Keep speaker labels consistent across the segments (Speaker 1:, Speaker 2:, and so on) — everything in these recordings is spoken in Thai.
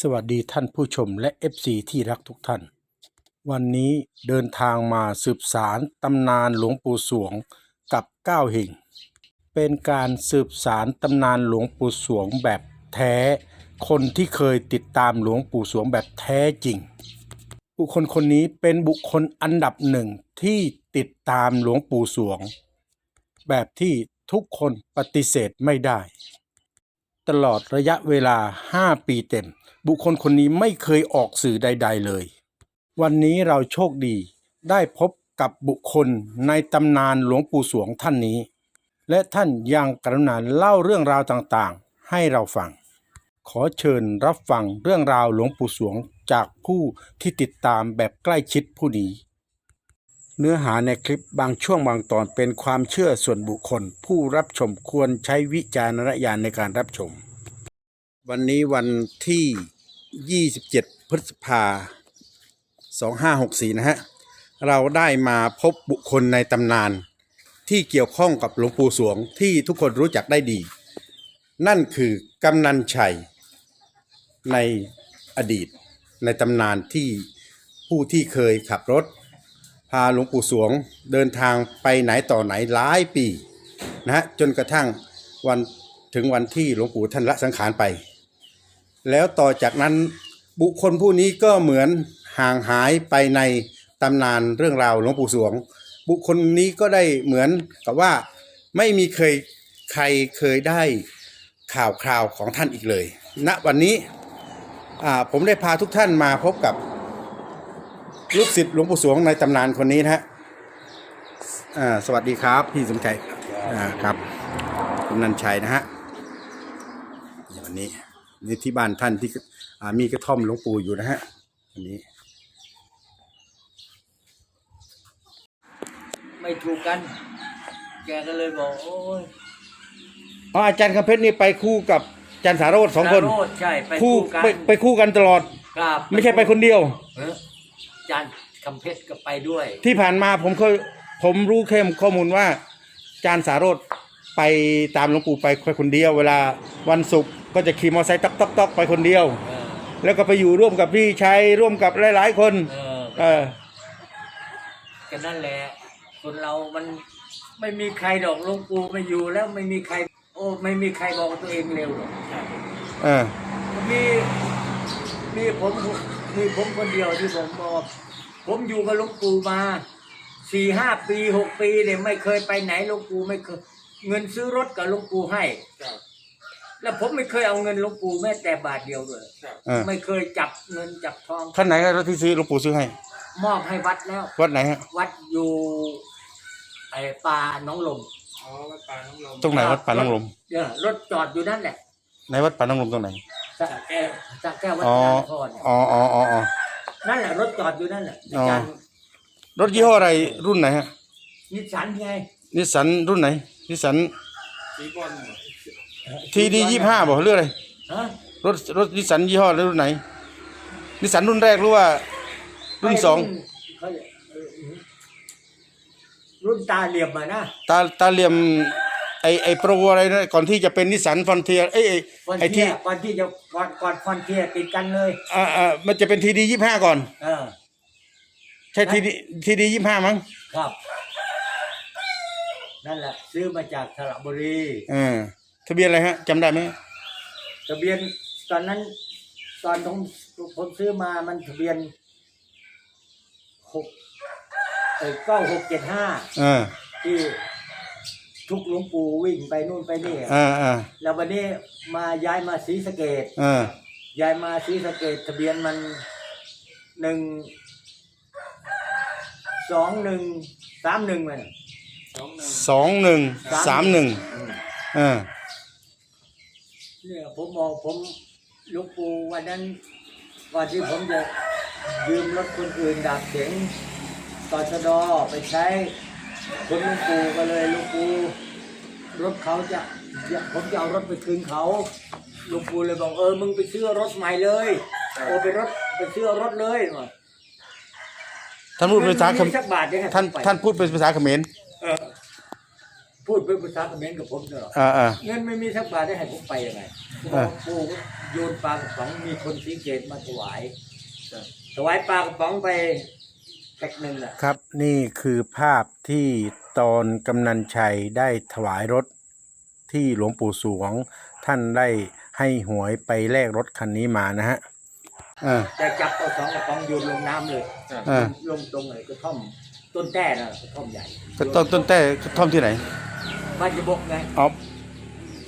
Speaker 1: สวัสดีท่านผู้ชมและ FC ที่รักทุกท่าน วันนี้เดินทางมาสืบสารตำนานหลวงปู่สวงกับก้าวเฮงเป็นการสืบสารตำนานหลวงปู่สวงแบบแท้ คนที่เคยติดตามหลวงปู่สวงแบบแท้จริง บุคคลคนนี้เป็นบุคคลอันดับหนึ่งที่ติดตามหลวงปู่สวง แบบที่ทุกคนปฏิเสธไม่ได้ ตลอดระยะเวลา 5 ปีเต็ม บุคคลคนนี้ไม่เคยออกสื่อใด ๆ เลย วันนี้เราโชคดีได้พบกับบุคคลในตำนานหลวงปู่สวงท่านนี้ และท่านยังกรุณาเล่าเรื่องราวต่างๆ ให้เราฟัง ขอเชิญรับฟังเรื่องราวหลวงปู่สวงจากผู้ที่ติดตามแบบใกล้ชิดผู้นี้เนื้อหาในคลิปบางช่วงบางตอนเป็นความเชื่อส่วนบุคคล ผู้รับชมควรใช้วิจารณญาณในการรับชม วันนี้วันที่ 27 พฤษภา 2564 นะฮะ เราได้มาพบบุคคลในตำนานที่เกี่ยวข้องกับหลวงปู่สวงที่ทุกคนรู้จักได้ดี นั่นคือกำนันชัย ในอดีตในตำนานที่ผู้ที่เคยขับรถ พาหลวงปู่สวงเดินทางไปไหนต่อไหนหลายปีนะฮะจนกระทั่งวันถึงวันที่หลวงปู่ท่านละสังขารไป แล้วต่อจากนั้นบุคคลผู้นี้ก็เหมือนห่างหายไปในตำนานเรื่องราวหลวงปู่สวง บุคคลนี้ก็ได้เหมือนกับว่าไม่มีเคยใครเคยได้ข่าวคราวของท่านอีกเลยณวันนี้ผมได้พาทุกท่านมาพบกับลูกศิษย์หลวงปู่สวงในตำนานคนนี้นะฮะสวัสดีครับพี่สมชัยครับกำนันชัยนะฮะวันนี้ นี่ที่บ้านท่านที่อ่ามีกระท่อมหลวงปู่อยู่นะฮะวันนี้
Speaker 2: ไม่ถูกกัน แกก็เลยบอกโอ้ย
Speaker 1: อ๋ออาจารย์คำเพชรนี่ไปคู่กับอาจารย์สาโรธสองคน
Speaker 2: สาโรจใช่ไป
Speaker 1: คู่
Speaker 2: คู่กัน
Speaker 1: ไปไปคู่กันตลอด
Speaker 2: ครับ
Speaker 1: ไม่ใช่ไปคนเดียว
Speaker 2: เอออาจารย์คำเพชรก็ไปด้วย
Speaker 1: ที่ผ่านมาผมเคยผมรู้แค่ข้อมูลว่าอาจารย์สาโรธไปตามหลวงปู่ไปแค่คนเดียว เวลาวันศุกร์ ก็จะขี่มอเตอร์ไซค์ต๊อกต๊อกต๊อกไปคนเดียว
Speaker 2: เออ
Speaker 1: แล้วก็ไปอยู่ร่วมกับพี่ชัยร่วมกับหลาย ๆ คน
Speaker 2: เออ
Speaker 1: เออ
Speaker 2: ก็นั่นแหละคนเรามันไม่มีใครดอกหลวงปู่ไม่อยู่แล้วไม่มีใคร โอ้ไม่มีใครบอกว่าตัวเองเร็วหรอก
Speaker 1: เออ
Speaker 2: มีมีผมมีผมคนเดียวที่ผมบอก ผมอยู่กับหลวงปู่มาสี่ห้าปีหกปีเนี่ยไม่เคยไปไหนหลวงปู่ไม่เคย เงินซื้อรถกับหลวงปู่ให้ แล้วผมไม่เคยเอาเงินหลวงปู่แม้แต่บาทเดียวเลย
Speaker 1: เออ
Speaker 2: ไม่เคยจับเงินจับทอง
Speaker 1: ท่านไหนครับรถที่ซื้อหลวงปู่ซื้อให้
Speaker 2: มอบให้วัดแล้ว
Speaker 1: วัดไหนฮะ
Speaker 2: วัดอยู่ไอ้ป่าหน้องลม
Speaker 3: อ๋อวัดป่าน้องลม
Speaker 1: ตรงไหนวัดป่าน้องลม
Speaker 2: เดี๋ยวรถจอดอยู่นั่นแหละ
Speaker 1: ในวัดป่าน้องลมตรงไหน
Speaker 2: สระแก้วสระแก้ววัด
Speaker 1: อ๋อ
Speaker 2: พระนครเนี่ย
Speaker 1: อ๋ออ๋ออ๋ออ๋อ
Speaker 2: นั่นแหละรถจอดอยู่นั่นแหละ
Speaker 1: อ๋อ
Speaker 2: อาจารย์
Speaker 1: รถยี่ห้ออะไรรุ่นไหนฮะ
Speaker 2: นิสสันไง
Speaker 1: นิสสันรุ่นไหนนิสสัน
Speaker 3: สีบอล
Speaker 1: ทีดียี่ห้าบอกเรื่องอะไร
Speaker 2: ฮะ
Speaker 1: รถรถนิสสันยี่ห้อรุ่นไหนนิสสันรุ่นแรกหรือว่า รุ่นสอง
Speaker 2: เขาเรียกเออรุ่นตาเหลี่ยมอะนะ
Speaker 1: ตาตาเหลี่ยมไอไอโปรอะไรนะก่อนที่จะเป็นนิสสันฟอนเทียไอยไอ้
Speaker 2: ฟอน
Speaker 1: ไอ
Speaker 2: เที
Speaker 1: ที่
Speaker 2: ยก่อนที่จะก่อนก่อนฟอนเทียติดกันเลย
Speaker 1: อ่าอ่ามันจะเป็นทีดียี่ห้าก่อน
Speaker 2: เออ
Speaker 1: ใช่ทีดีทีดียี่ห้ามั้ง
Speaker 2: ครับ นั่นแหละ ซื้อมาจากสระบุรี
Speaker 1: เออ ทะเบียนอะไรฮะจำได้ไหม
Speaker 2: ทะเบียนตอนนั้น ตอนผมผมซื้อมามันทะเบียนหกเออเก้าหกเจ็ดห้า
Speaker 1: เออ
Speaker 2: ที่ทุกหลวงปู่วิ่งไปนู่นไปนี่
Speaker 1: เออเออ
Speaker 2: แล้ววันนี้มาย้ายมาศรีสะเกด
Speaker 1: เออ
Speaker 2: ย้ายมาศรีสะเกดทะเบียนมันหนึ่งสองหนึ่งสามหนึ่งมัน
Speaker 3: สองหนึ่ง
Speaker 1: สองหนึ่งสามหนึ่งเออ
Speaker 2: เนี่ยผมบอกผมหลูกปู่วันนั้นก่อนที่ผมจะยืมรถคนอื่นดับเสียงต่อชดอไปใช้คนหลูกปู่ก็เลยหลูกปู่รถเขาจะผมจะเอารถไปคืนเขาหลูกปู่เลยบอกเออมึงไปซื้อรถใหม่เลยโอ้ไปรถไปซื้อรถเลยว่ะ
Speaker 1: ท่านพูดเป็นภาษาเขม
Speaker 2: ไม่มีสักบาทเดียวให้
Speaker 1: ท่าน
Speaker 2: ผมไป
Speaker 1: ท่านพูดเป็นภาษาเขมร
Speaker 2: เออ พูดเป็นภาษาเขมรกับผมตลอด
Speaker 1: อ่าอ่า
Speaker 2: เงินไม่มีสักบาทได้ให้ผมไปยังไงผมบ
Speaker 1: อ่า
Speaker 2: อกปู่โยนปลากระป๋องมีคนสีเกตมาถวายถวายปลากระป๋องไปแพ็คหนึ่งอะ
Speaker 1: ครับนี่คือภาพที่ตอนกำนันชัยได้ถวายรถที่หลวงปู่สวง ท่านได้ให้หวยไปแลกรถคันนี้มานะฮะอ่า
Speaker 2: แต่จับเอาสองกระป๋องโยนลงน้ำเลย
Speaker 1: อ่า
Speaker 2: ลงตรงไหนกระท่อมต้นแต้น่ะกระท่อมใหญ่
Speaker 1: ก็ต้นต้นแต่ท่อมที่ไหน
Speaker 2: บ้านจะบกไง
Speaker 1: อ๋อ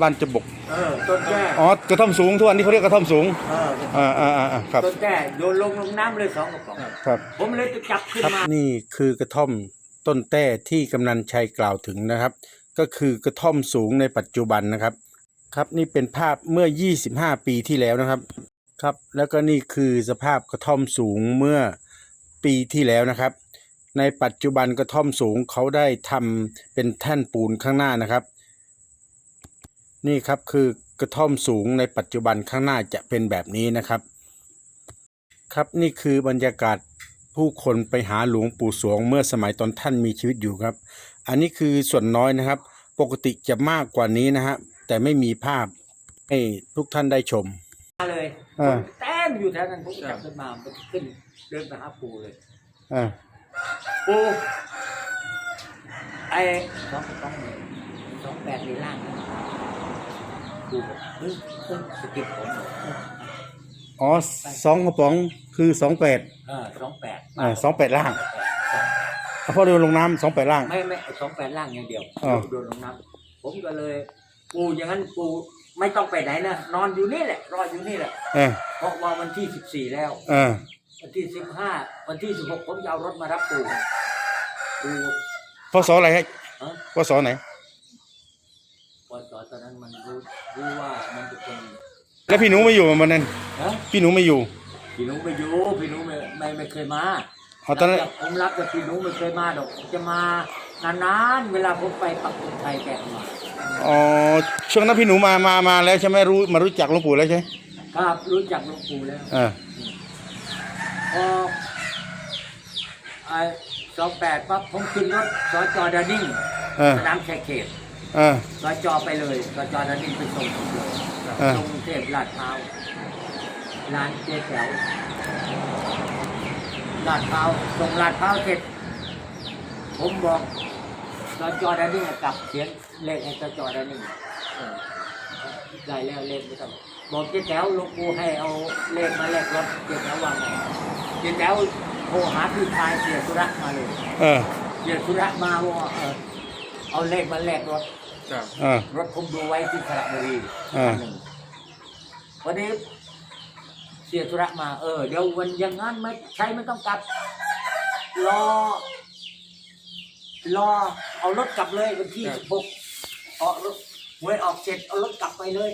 Speaker 1: บ้านจบก
Speaker 2: เออต้นแต้
Speaker 1: อ๋อกระท่อมสูงทุกวันนี้เขาเรียกกระท่อมสูง
Speaker 2: เออ
Speaker 1: อ่าอ่าอ่าอ่าครับ
Speaker 2: ต้นแต้โยนลงลงน้ำเลยสองกระป๋อง
Speaker 1: ครับ
Speaker 2: ผมเลยจะจับขึ้น
Speaker 1: ครับ
Speaker 2: มา
Speaker 1: นี่คือกระท่อมต้นแต้ที่กำนันชัยกล่าวถึงนะครับ ก็คือกระท่อมสูงในปัจจุบันนะครับ ครับนี่เป็นภาพเมื่อ 25 ปีที่แล้วนะครับครับ แล้วก็นี่คือสภาพกระท่อมสูงเมื่อปีที่แล้วนะครับ ในปัจจุบันกระท่อมสูงเขาได้ทำเป็นแท่นปูนข้างหน้านะครับ นี่ครับคือกระท่อมสูงในปัจจุบันข้างหน้าจะเป็นแบบนี้นะครับ ครับนี่คือบรรยากาศผู้คนไปหาหลวงปู่สวงเมื่อสมัยตอนท่านมีชีวิตอยู่ครับ อันนี้คือส่วนน้อยนะครับ ปกติจะมากกว่านี้นะฮะแต่ไม่มีภาพให้ทุกท่านได้ชม
Speaker 2: มาเลย
Speaker 1: อ่า
Speaker 2: แต้มอยู่แถวนั้นผมก็จับขึ้นมามันขึ้นเดินไปหาปูเลย
Speaker 1: อ่า
Speaker 2: ปูไอ้สองสองหนึ่งสองแปดในล่างนะปูบอกเฮ้ยเฮ้ยสะกิดผมบอกเฮ้ย
Speaker 1: อ๋อสองกระป๋องคือสองแปด
Speaker 2: เออสองแปด
Speaker 1: อ่าสองแปดล่าง
Speaker 2: สอง
Speaker 1: เพราะเดินลงน้ำสองแปดล่าง
Speaker 2: ไม่ไม่สองแปดล่างอย่างเดียว
Speaker 1: อ่า
Speaker 2: โดนลงน้ำผมก็เลย ปูอย่างนั้นปูไม่ต้องไปไหนนะนอนอยู่นี่แหละ รออยู่นี่แหละ
Speaker 1: เออ
Speaker 2: เพราะว่าวันที่สิบสี่แล้ว
Speaker 1: เออ
Speaker 2: วันที่สิบห้าวันที่สิบหกผมจะเอารถมารับปูปู
Speaker 1: พศอะไรฮะ
Speaker 2: เออ
Speaker 1: พศไหน
Speaker 2: พอตอนตอนนั้นมันรู้รู้ว่ามันจะเป็น
Speaker 1: แล้วพี่หนูไม่อยู่วันนั้น
Speaker 2: ฮะ
Speaker 1: พี่หนูไม่อยู่
Speaker 2: พี่หนุไปอยู่พี่หนุไม่ไม่ไม่เคยมา
Speaker 1: อ๋อตอนนั้น
Speaker 2: หลังจากผมรับแต่พี่หนุไม่เคยมาดอกจะมานานๆเวลาผมไปปักธงไทยแกก็มา
Speaker 1: อ๋อช่วงนั้นพี่หนูมามามาแล้วใช่ไหมรู้มารู้จักหลวงปู่แล้วใช่ไหม
Speaker 2: ครับรู้จักหลวงปู่แล้ว
Speaker 1: เออ
Speaker 2: พอไอ้สองแปดปั๊บผมขึ้นรถสจอดานิ่ง
Speaker 1: เออ
Speaker 2: สนามแขกเขต
Speaker 1: เออ
Speaker 2: สจอไปเลยสจอดานิ่งไปส่งผมเลย
Speaker 1: เออ
Speaker 2: ลงกรุงเทพลาดพร้าวร้านเจ๊แถวลาดพร้าวส่งลาดพร้าวเสร็จ ผมบอกสจอดานิ่งกลับเขียนเลขให้สจอดานิ่งได้แล้วเลขไม่ต้องบอกเจ๊แถวหลวงปู่ให้เอาเลขมาแลกรถเจ๊แถววางไง เจ๊แถวโทรหาพี่ชายเสียสุระมาเลย
Speaker 1: เออ
Speaker 2: เสียสุระมาว่าเออเอาเลขมาแลกรถ
Speaker 3: ครับ
Speaker 1: เออ
Speaker 2: รถผมดูไว้ที่สระบุรี
Speaker 1: อ่า
Speaker 2: คันหนึ่งวันนี้เสียธุระมาเออเดี๋ยววันอยังงั้นไม่ใช้ไม่ต้องกลับรอ รอเอารถกลับเลยวันที่สิบหกออกรถหวยออกเสร็จเอารถกลับไปเลย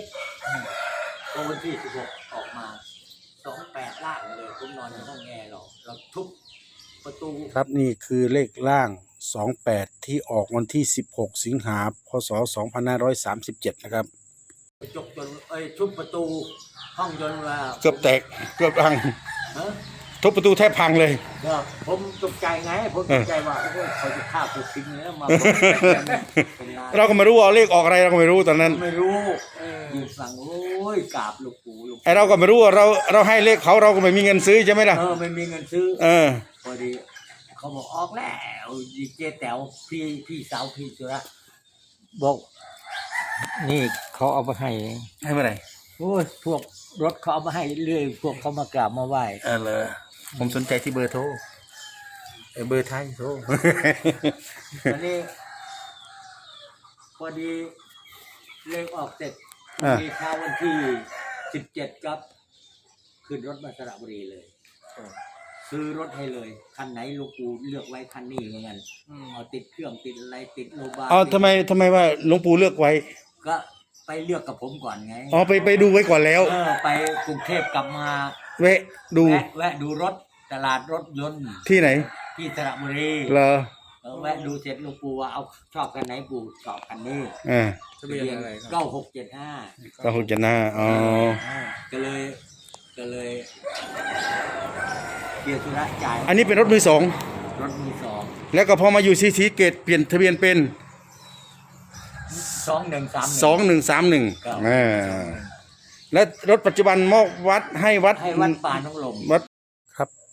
Speaker 2: พอวันที่สิบหกออกมาสองแปด ล่างเลยผมนอนในห้องแอร์หรอกเราทุบประตู
Speaker 1: ครับนี่คือเลขล่าง 28 ที่ออกวันที่ 16 สิงหาพศ 2537 นะครับ
Speaker 2: กระจกจนเอ้ยทุบประตู ห้องจนว่า
Speaker 1: เกือบแตกเกือบพัง
Speaker 2: ฮะ
Speaker 1: ทุบประตูแทบพังเลย
Speaker 2: ก็ผมตกใจไงผม
Speaker 1: เอ
Speaker 2: ต
Speaker 1: อ
Speaker 2: กใจว่าโอ้ยเขาจะฆ่ากูทิ้งแล้วมาเป็นลาย
Speaker 1: เราก็ไม่รู้ว่าเลขออกอะไรเราก็ไม่รู้ตอนนั้น
Speaker 2: ไม่รู้อยู่สั่งโอ้ยกราบหลูกปู่หลูก
Speaker 1: ไอเราก็ไม่รู้ว่าเราเราให้เลขเขาเราก็ไม่มีเงินซื้อใช่ไหมล่ะ
Speaker 2: เออไม่มีเงินซื้อ
Speaker 1: เออ
Speaker 2: พอดีเขาบอกออกแล้วดีเจแต๋วพี่พี่สาวพี่สุระบอก นี่เขาเอามาให้
Speaker 1: ให้เมื่อไหร่
Speaker 2: โอ้ยพวกรถเขาเอามาให้เรื่อยพวกเขามากราบมาไหว้
Speaker 1: เออเลย ผมสนใจที่เบอร์โทรเออเบอร์ไทยโทร
Speaker 2: อันนี้พอดีเลขออกเสร็จ
Speaker 1: อ่า
Speaker 2: มีเช้าวันที่สิบเจ็ดครับ ขึ้นรถมาสระบุรีเลย ซื้อรถให้เลยคันไหนลูกปูเลือกไว้คันนี้เหมือนกันเอาติดเครื่องติดอะไรติดโลบา
Speaker 1: เอาทำไมทำไมว่าหลวงปู่เลือกไว้
Speaker 2: ก็ไปเลือกกับผมก่อนไง
Speaker 1: อ๋อไปไปดูไว้ก่อนแล้ว
Speaker 2: เออไปกรุงเทพกลับมา
Speaker 1: แวะดู
Speaker 2: แวะแวะดูรถ ตลาดรถยนต์
Speaker 1: ที่ไหน
Speaker 2: ที่สระบุรี
Speaker 1: เหรอ
Speaker 2: เออแวะดูเสร็จลูกปูว่าเอาชอบคันไหนปูชอบคันนี้
Speaker 1: อ่า
Speaker 3: ทะเบียนอะไรครับ
Speaker 2: เก้าหกเจ็ดห้า
Speaker 1: ก็คงจะน่าอ๋อ
Speaker 2: ก็เลยก็เลยเบียร์ธุระจ่าย
Speaker 1: อันนี้เป็นรถมือสอง
Speaker 2: รถมือสอง
Speaker 1: แล้วก็พอมาอยู่ซีซีเกตเปลี่ยนทะเบียนเป็น
Speaker 2: สองหนึ่งสาม
Speaker 1: สองหนึ่งสามหนึ่ง
Speaker 2: ครับ
Speaker 1: อ่าและรถปัจจุบันมอบวัดให้วัด
Speaker 2: ให้วัดป่าน้องลม
Speaker 1: วัดครับ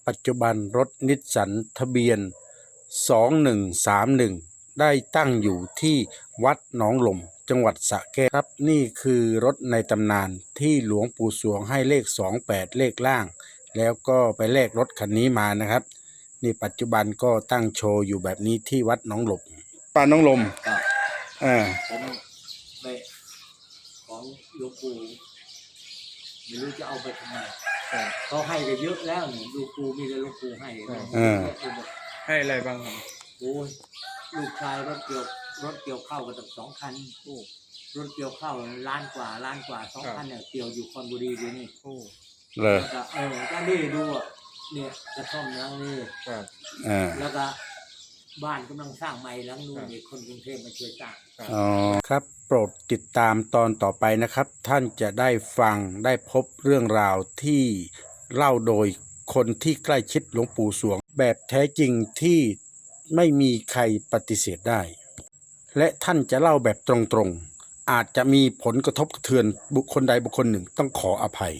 Speaker 1: ปัจจุบันรถนิสสันทะเบียน 2131 ได้ตั้งอยู่ที่วัดหนองลม จังหวัดสระแก้วครับ นี่คือรถในตำนานที่หลวงปู่สวงให้เลข 28 เลขล่าง แล้วก็ไปแลกรถคันนี้มานะครับ นี่ปัจจุบันก็ตั้งโชว์อยู่แบบนี้ที่วัดหนองลมป่าหนองลม
Speaker 2: ครับ
Speaker 1: อ่า
Speaker 2: ผมไปของหลวงปู่ไม่รู้จะเอาไปทำไม เขาให้ไปเยอะแล้วนี่หลวงปู่มีแต่หลวงปู่ให้
Speaker 1: อ่า
Speaker 3: ให้อะไรบ้างครับ
Speaker 2: โอ้ยลูกชายรถเกี่ยวรถเกี่ยวข้าวกันตั้งสองคันรถเกี่ยวข้าวล้านกว่าล้านกว่าสองคันเนี่ยเกี่ยวอยู่คอนบุรีดีนี่
Speaker 3: โอ้
Speaker 1: เลย
Speaker 2: แล้วก็เออก็นี่ดูอะเนี่ยกระท่อมยังนี่
Speaker 3: ครับ
Speaker 1: อ่า
Speaker 2: แล้วก็บ้านกำลังสร้างใหม่หลังนู้นเด็กคนกรุงเทพมาช่วยสร้าง
Speaker 1: อ๋อครับโป รดติดตามตอนต่อไปนะครับ ท่านจะได้ฟังได้พบเรื่องราวที่เล่าโดยคนที่ใกล้ชิดหลวงปู่สวง แบบแท้จริงที่ไม่มีใครปฏิเสธได้ และท่านจะเล่าแบบตรงๆ อาจจะมีผลกระทบกระเทือนบุคคลใดบุคคลหนึ่งต้องขออภัย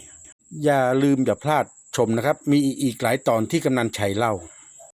Speaker 1: อย่าลืมอย่าพลาดชมนะครับ มีอีกหลายตอนที่กำนันชัยเล่า